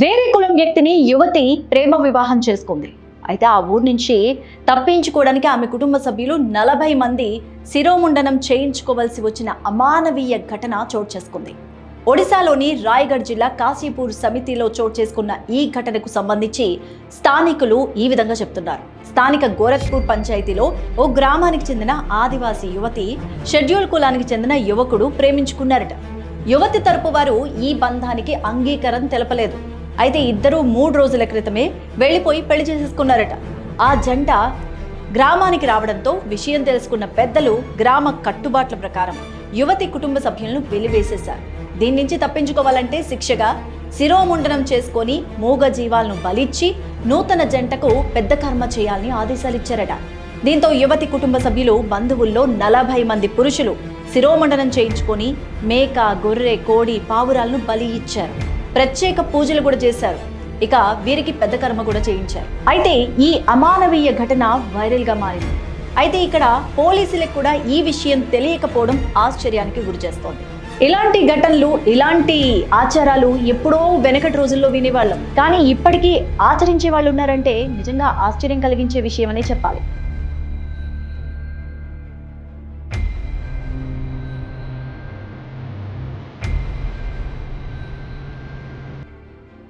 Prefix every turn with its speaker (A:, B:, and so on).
A: వేరే కులం వ్యక్తిని యువతి ప్రేమ వివాహం చేసుకుంది. అయితే ఆ ఊరు నుంచి తప్పించుకోవడానికి ఆమె కుటుంబ సభ్యులు నలభై మంది శిరోముండనం చేయించుకోవలసి వచ్చిన అమానవీయ ఘటన చోటు చేసుకుంది. ఒడిశాలోని రాయగఢ్ జిల్లా కాశీపూర్ సమితిలో చోటు చేసుకున్న ఈ ఘటనకు సంబంధించి స్థానికులు ఈ విధంగా చెప్తున్నారు. స్థానిక గోరఖ్పూర్ పంచాయతీలో ఓ గ్రామానికి చెందిన ఆదివాసీ యువతి షెడ్యూల్ కులానికి చెందిన యువకుడు ప్రేమించుకున్నారట. యువతి తరపు వారు ఈ బంధానికి అంగీకారం తెలపలేదు. అయితే ఇద్దరూ మూడు రోజుల క్రితమే వెళ్ళిపోయి పెళ్ళి చేసేసుకున్నారట. ఆ జంట గ్రామానికి రావడంతో విషయం తెలుసుకున్న పెద్దలు గ్రామ కట్టుబాట్ల ప్రకారం యువతి కుటుంబ సభ్యులను వెలివేసేశారు. దీని నుంచి తప్పించుకోవాలంటే శిక్షగా శిరోముండనం చేసుకొని మూగ జీవాలను బలిచ్చి నూతన జంటకు పెద్ద కర్మ చేయాలని ఆదేశాలు ఇచ్చారట. దీంతో యువతి కుటుంబ సభ్యులు బంధువుల్లో నలభై మంది పురుషులు శిరోమండనం చేయించుకొని మేక గొర్రె కోడి పావురాలను బలి ఇచ్చారు. ప్రత్యేక పూజలు కూడా చేశారు. ఇక వీరికి పెద్ద కర్మ కూడా చేయించారు. అయితే ఈ అమానవీయ ఘటన వైరల్గా మారింది. అయితే ఇక్కడ పోలీసులకు కూడా ఈ విషయం తెలియకపోవడం ఆశ్చర్యానికి గురి చేస్తోంది. ఇలాంటి ఘటనలు ఇలాంటి ఆచారాలు ఎప్పుడో వెనకటి రోజుల్లో వినేవాళ్ళం. కానీ ఇప్పటికీ ఆచరించే వాళ్ళు ఉన్నారంటే నిజంగా ఆశ్చర్యం కలిగించే విషయం అనే చెప్పాలి.